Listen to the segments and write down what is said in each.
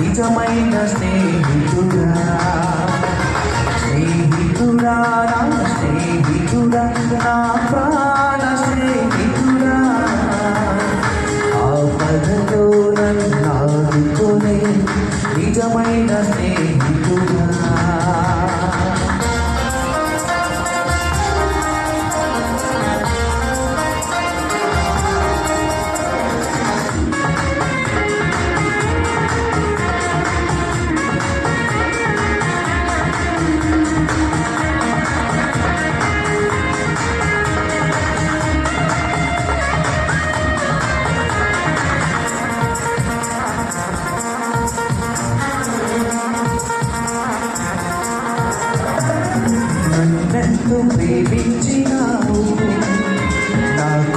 నిజమైన స్నేహితుడా? స్నేహితుడా నా స్నేహితుడా నా ప్రాణ స్నేహితుడా? ఆపదలో నన్ను నిజమైన స్నేహితుడా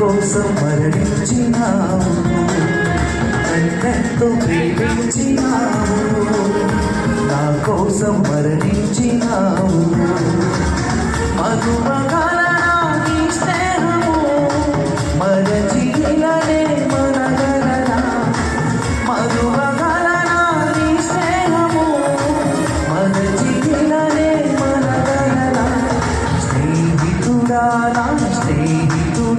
కోసం మరణించినావు. నన్నెంతో ప్రేమించినావు. నా కోసం మరణించినావు. మధుమగలనా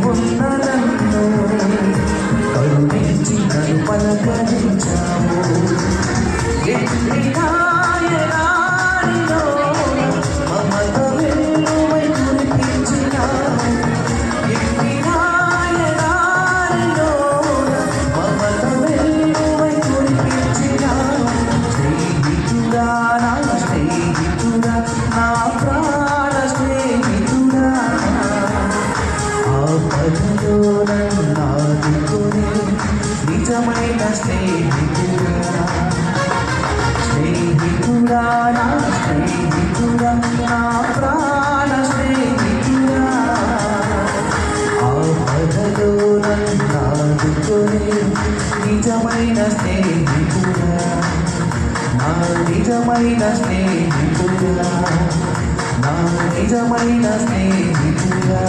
вопрос నిజమైన స్నేహితుడా స్నేహితుడా నా స్నేహితుడా నా ప్రాణ స్నేహితుడా ఆపదలో నన్నుకొని నిజమైన స్నేహితుడా నా నిజమైన స్నేహితుడా నా నిజమైన స్నేహితుడా.